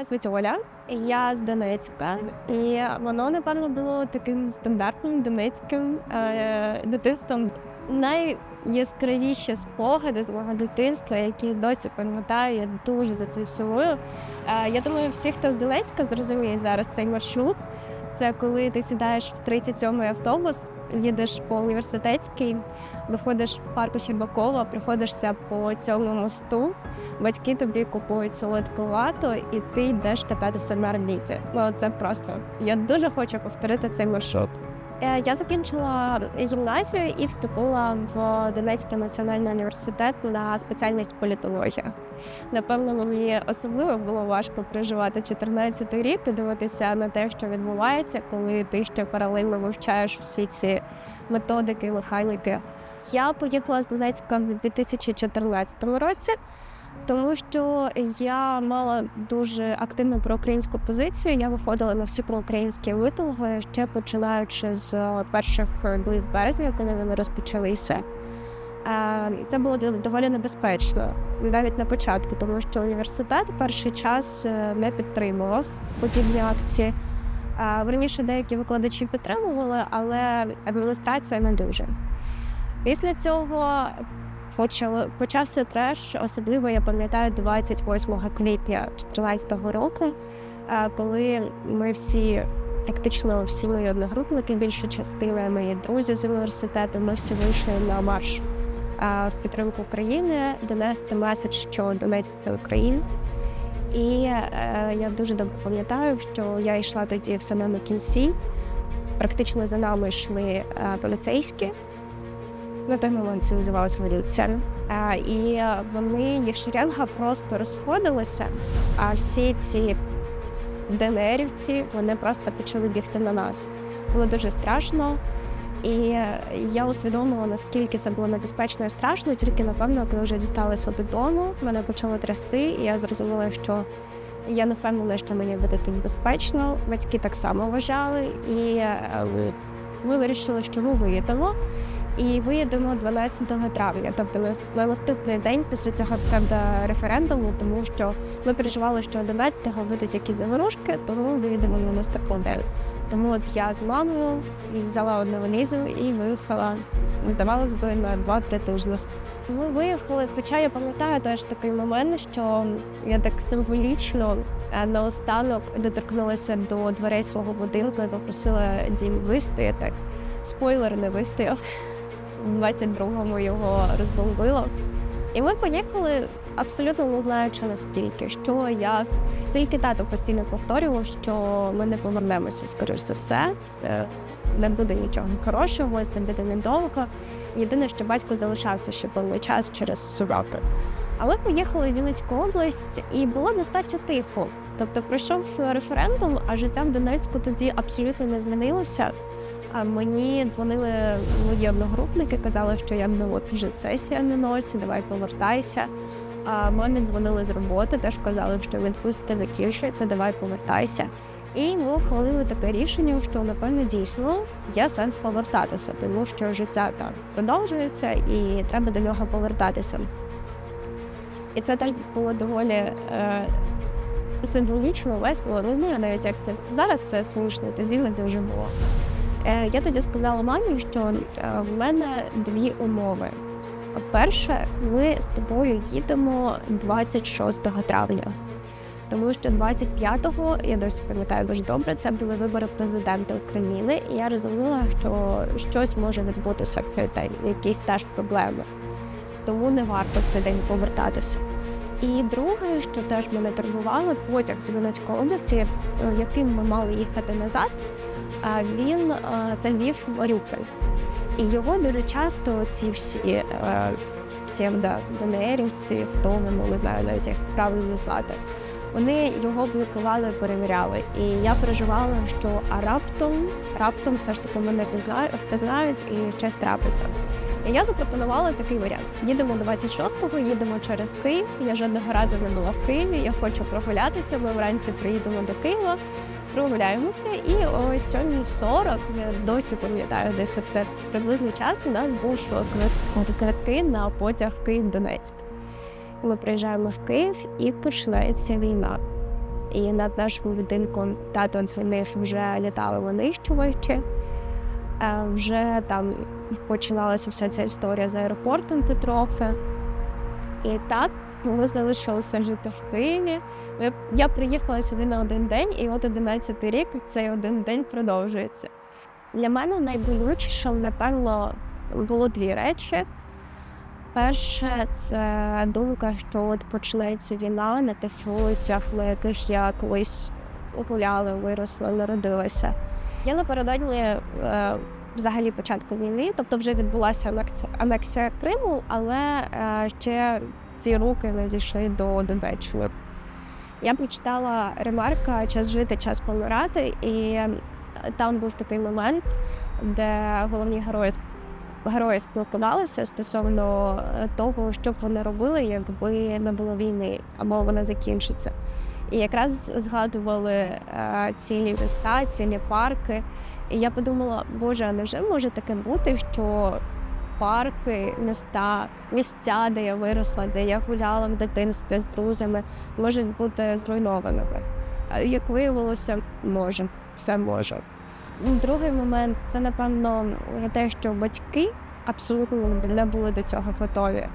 Мене звуть Оля, я з Донецька, і воно напевно було таким стандартним донецьким е, дитинством. Найяскравіші спогади з мого дитинства, які досі пам'ятаю, я дуже за цим силою. Е, я думаю, всі, хто з Донецька, зрозуміють зараз цей маршрут. Це коли ти сідаєш в 37-й автобус, їдеш по університетській, виходиш в парку Щербакова, приходишся по цьому мосту. Батьки тобі купують солодку вату, і ти йдеш кататися на орбіті. Ну це просто. Я дуже хочу повторити цей маршрут. Е, Я закінчила гімназію і вступила в Донецький національний університет на спеціальність політологія. Напевно, мені особливо було важко переживати 14 рік і дивитися на те, що відбувається, коли ти ще паралельно вивчаєш всі ці методики, механіки. Я поїхала з Донецька в 2014 році. Тому що я мала дуже активну проукраїнську позицію. Я виходила на всі проукраїнські митинги, ще починаючи з перших днів березня, коли вони розпочалися. Е, Це було доволі небезпечно навіть на початку, тому що університет перший час е, не підтримував подібні акції. Е, Верніше деякі викладачі підтримували, але адміністрація не дуже. Після цього почало почався треш. Особливо я пам'ятаю 28 квітня 2014 року, е, коли ми всі, практично всі мої одногрупники, більша частина мої друзі з університету, ми всі вийшли на марш е, в підтримку України, донести меседж, що Донецьк це Україна. І е, я дуже добре пам'ятаю, що я йшла тоді в самому кінці. Практично за нами йшли поліцейські. На той момент це називалося міліція. І е, вони, їх шеренга просто розходилися, а всі ці ДНРівці вони просто почали бігти на нас. Було дуже страшно. І е, я усвідомила, наскільки це було небезпечно і страшно, тільки напевно, коли вже дісталися додому, мене почало трясти, і я зрозуміла, що я не впевнена, що мені буде тут безпечно. Батьки так само вважали, і е, ми вирішили, що ми виїдемо. І виїдемо 12 травня, тобто на- на наступний день після цього псевдореферендуму, тому що ми переживали, що 11-го будуть якісь заворушки, тому виїдемо на наступний день. Тому от я з мамою взяла одну валізу і виїхала, здавалось би, на 2-3 тижні. Ми виїхали, хоча я пам'ятаю теж такий момент, що я так символічно е, наостанок доторкнулася до дверей свого будинку і попросила дім вистояти. Спойлер не вистояв. В 22-му його розбомбило. І ми поїхали абсолютно не знаючи наскільки, що як. Тільки тато постійно повторював, що ми не повернемося, скоріш за все. Е, Не буде нічого хорошого, це буде недовго. Єдине, що батько залишався ще певний час через суроки. А ми поїхали в Вінницьку область, і було достатньо тихо. Тобто пройшов референдум, а життя в Донецьку тоді абсолютно не змінилося. А мені дзвонили мої одногрупники, казали, що якби от вже сесія не носі, давай повертайся. А мамі дзвонили з роботи, теж казали, що відпустка закінчується, давай повертайся. І ми ухвалили таке рішення, що напевно дійсно є сенс повертатися, тому що життя там продовжується і треба до нього повертатися. І це теж було доволі е, символічно, весело. Не знаю навіть як це зараз це смішно, тоді не дуже було. Е, Я тоді сказала мамі, що е, в мене дві умови. Перше, ми з тобою їдемо 26 травня, тому що 25-го, я досі пам'ятаю дуже добре, це були вибори президента України, і я розуміла, що щось може відбутися в цей день, якісь теж проблеми. Тому не варто цей день повертатися. І друге, що теж мене турбувало, потяг з Вінницької області, е, яким ми мали їхати назад, він е, це Львів Маріуполь. І його дуже часто ці всі е, псевдо-ДНРівці, хто вони, не знаю навіть як правильно звати, вони його блокували перевіряли. І я переживала, що а раптом, раптом все ж таки мене впізнають і щось трапиться. І я запропонувала такий варіант: їдемо 26-го, їдемо через Київ. Я жодного разу не була в Києві. Я хочу прогулятися. Ми вранці приїдемо до Києва, прогуляємося. І о 7.40, я досі пам'ятаю, десь це приблизний час. У нас був квитки на потяг Київ-Донецьк. Ми приїжджаємо в Київ і починається війна. І над нашим будинком тато дзвонив, вже літали винищувачі. Е, Вже там починалася вся ця історія з аеропортом потрохи. І так ми залишилися жити в Києві. Я, приїхала сюди на один день, і от 11 рік цей один день продовжується. Для мене найболючішим, напевно, було дві речі. Перше, це думка, що от почнеться війна на тих вулицях, на яких я колись гуляла, виросла, народилася. Я напередодні е, взагалі початку війни, тобто вже відбулася анексія Криму, але е, ще ці руки не дійшли до Донеччини. Я прочитала ремарка Час жити, час помирати, і там був такий момент, де головні герої герої спілкувалися стосовно е, того, що б вони робили, якби не було війни або вона закінчиться. І якраз згадували е, цілі міста, цілі парки. І я подумала, боже, а невже може таке бути, що парки, міста, місця, де я виросла, де я гуляла в дитинстві з друзями, можуть бути зруйнованими. Як виявилося, може, все може. Другий момент це, напевно, те, що батьки абсолютно не були до цього готові.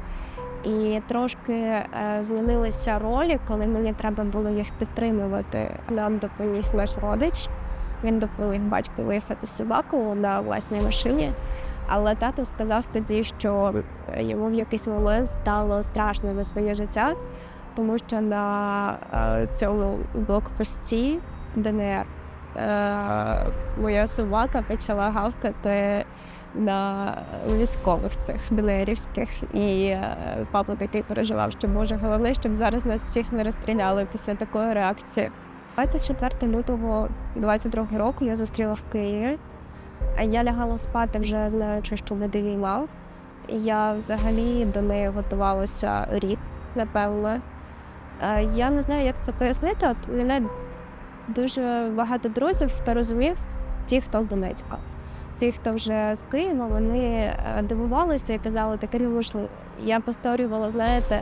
І трошки е, змінилися ролі, коли мені треба було їх підтримувати. Нам допоміг наш родич. Він допоміг батьку виїхати собаку на власній машині. Але тато сказав тоді, що йому в якийсь момент стало страшно за своє життя, тому що на е, цьому блокпості ДНР е, моя собака почала гавкати на військових цих ДНРівських. І е, папа такий переживав, що може головне, щоб зараз нас всіх не розстріляли після такої реакції. 24 лютого 22 року я зустріла в Києві. Я лягала спати вже знаючи, що буде війна. Я взагалі до неї готувалася рік, напевно. Е, Я не знаю, як це пояснити. От мене дуже багато друзів, хто розумів, ті, хто з Донецька. Ті, хто вже з Києва, вони е, дивувалися і казали, таке не можливо. Я повторювала, знаєте, е,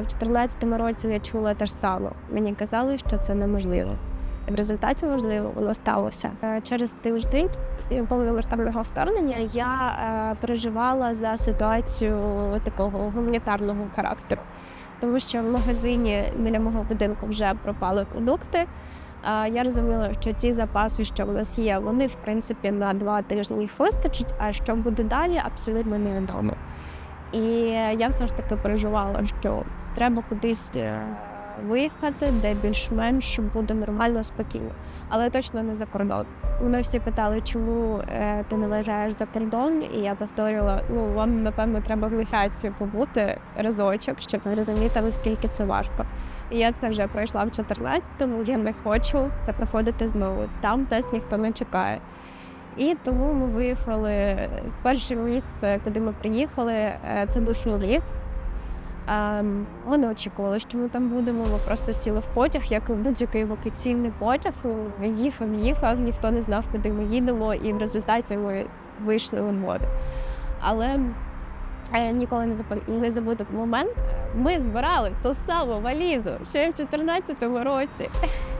в 14-му році я чула те ж саме. Мені казали, що це неможливо. В результаті можливо воно сталося. Е, Через тиждень повномасштабного вторгнення я е, переживала за ситуацію такого гуманітарного характеру, тому що в магазині біля мого будинку вже пропали продукти. Я розуміла, що ті запаси, що в нас є, вони в принципі на два тижні їх вистачить, а що буде далі, абсолютно невідомо. І я все ж таки переживала, що треба кудись е, виїхати, де більш-менш буде нормально, спокійно, але точно не за кордон. Вони всі питали, чому е, ти не виїжджаєш за кордон, і я повторювала, ну вам напевно треба в міграцію побути разочок, щоб зрозуміти, наскільки це важко. І я це вже пройшла в 14-му, я не хочу це проходити знову. Там тест ніхто не чекає. І тому ми виїхали. Перше місце, куди ми приїхали, е, це був Львів. Ем, Ми не очікували, що ми там будемо. Ми просто сіли в потяг, як будь-який евакуаційний потяг. Їхав, їхав, ніхто не знав, куди ми їдемо, і в результаті ми вийшли у море. Але я ніколи не запам- не забуду момент. Ми збирали ту саму валізу ще й в 14-му році.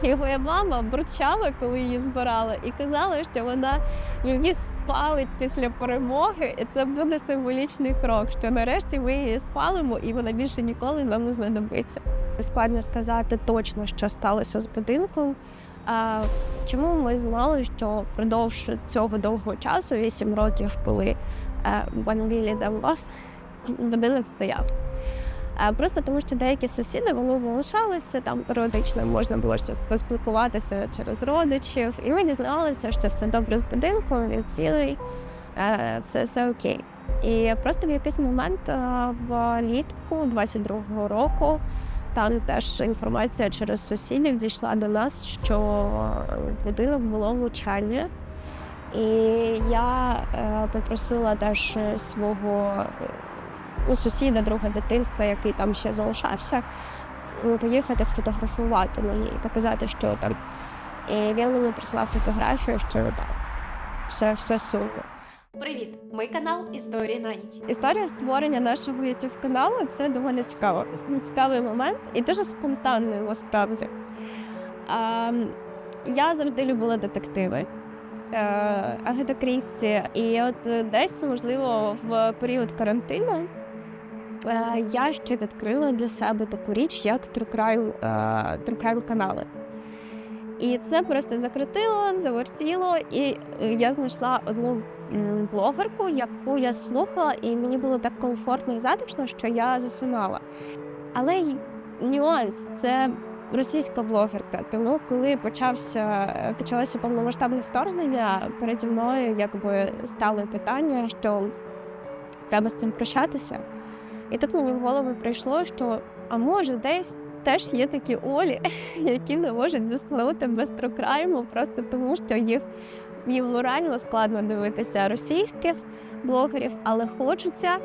І моя мама бурчала, коли її збирала, і казала, що вона її спалить після перемоги, і це буде символічний крок. Що нарешті ми її спалимо, і вона більше ніколи нам не знадобиться. Складно сказати точно, що сталося з будинком. А чому ми знали, що впродовж цього довгого часу, 8 років, коли Банвілі Донбас, будинок стояв. Просто тому, що деякі сусіди вони залишалися там періодично можна було щось поспілкуватися через родичів, і ми дізналися, що все добре з будинком, він цілий, е, все, все окей. І просто в якийсь момент е, влітку 22-го року там теж інформація через сусідів дійшла до нас, що будинок було влучання. І я е, попросила теж свого у сусіда, друга дитинства, який там ще залишався, поїхати сфотографувати мені і показати, що там. І він мені прислав фотографію, що там все, все сумно. Привіт! Ми канал Історії на ніч. Історія створення нашого youtube каналу це доволі цікаво. Цікавий момент і дуже спонтанний насправді. А, я завжди любила детективи. Е, Агата Крісті. І от десь, можливо, в період карантину я ще відкрила для себе таку річ, як Crime, е, канали. І це просто закрутило, завертіло, і е, я знайшла одну блогерку, яку я слухала, і мені було так комфортно і затишно, що я засинала. Але нюанс це російська блогерка. Тому коли почався почалося повномасштабне вторгнення, переді мною якби стало питання, що треба з цим прощатися. І тут мені в голову прийшло, що а може десь теж є такі Олі, які не можуть заснути без трукрайму, просто тому що їх їм морально складно дивитися російських блогерів, але хочеться.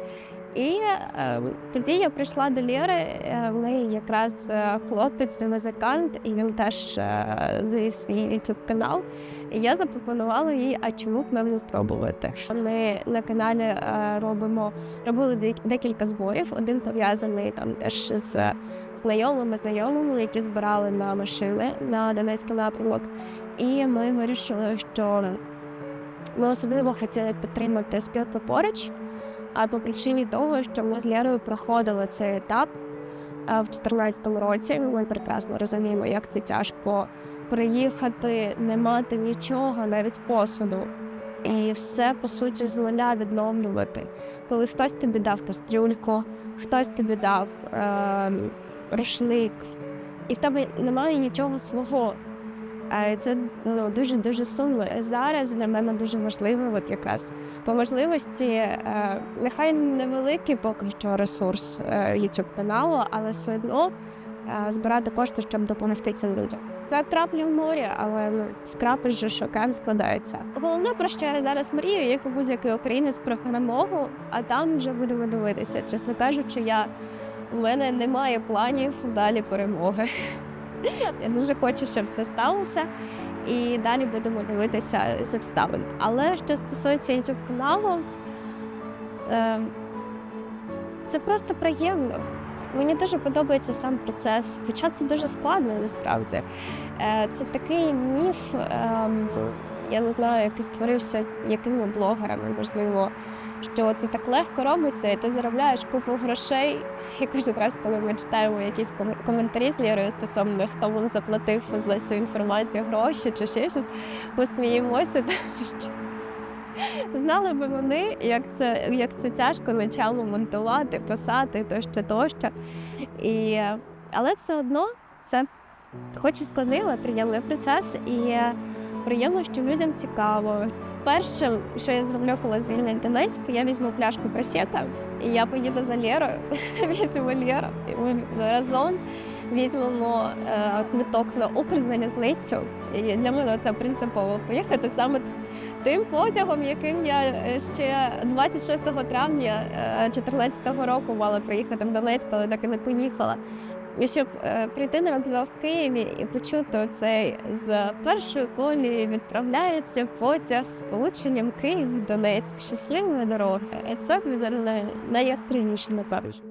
І е, тоді я прийшла до Лєри, е, в неї якраз е, хлопець, музикант, і він теж е, завів свій YouTube канал. І я запропонувала їй, а чому б нам не спробувати. Ми на каналі е, робимо робили декілька зборів. Один пов'язаний там теж з знайомими знайомими, які збирали на машини на Донецький напрямок. І ми вирішили, що ми особливо хотіли підтримати спілку поруч. А по причині того, що ми з Лєрою проходили цей етап а, в 2014 році. Ми прекрасно розуміємо, як це тяжко приїхати, не мати нічого, навіть посуду. І все по суті з нуля відновлювати. Коли хтось тобі дав кастрюльку, хтось тобі дав е, рушник, і в тебе немає нічого свого. А це ну, дуже дуже сумно. Зараз для мене дуже важливо, от якраз по можливості, е, нехай невеликий поки що ресурс е, youtube каналу, але все одно е, збирати кошти, щоб допомогти цим людям. Це краплі в морі, але ну, з крапель же шокан складається. Головне, про що я зараз мрію, як і будь-який українець про перемогу, а там вже будемо дивитися. Чесно кажучи, я у мене немає планів далі перемоги. Я дуже хочу, щоб це сталося. І далі будемо дивитися з обставин. Але що стосується youtube каналу, е, це просто приємно. Мені дуже подобається сам процес, хоча це дуже складно насправді. Е, це такий міф, е, я не знаю, який створився якими блогерами, можливо, що це так легко робиться, і ти заробляєш купу грошей. І кожен раз, коли ми читаємо якісь ком- коментарі з Лірою стосовно хто вам заплатив за цю інформацію гроші чи ще щось, ми сміємося, знали би вони, як це, як це тяжко начало монтувати, писати тощо, тощо. І, але все одно це хоч і складний, приємний процес, і приємно, що людям цікаво. Перше, що я зроблю, коли звільнять Донецьк, я візьму пляшку просека, і я поїду за Лєрою, візьму Лєру, і ми разом візьмемо е, квиток на Укрзалізницю. І для мене це принципово поїхати саме тим потягом, яким я е, ще 26 травня 2014 року мала приїхати в Донецьк, але так і не поїхала. І щоб е, прийти на вокзал в Києві і почути оцей з першої колії відправляється потяг з полученням Київ-Донецьк. Щасливої дороги. І це найяскравіше, напевно.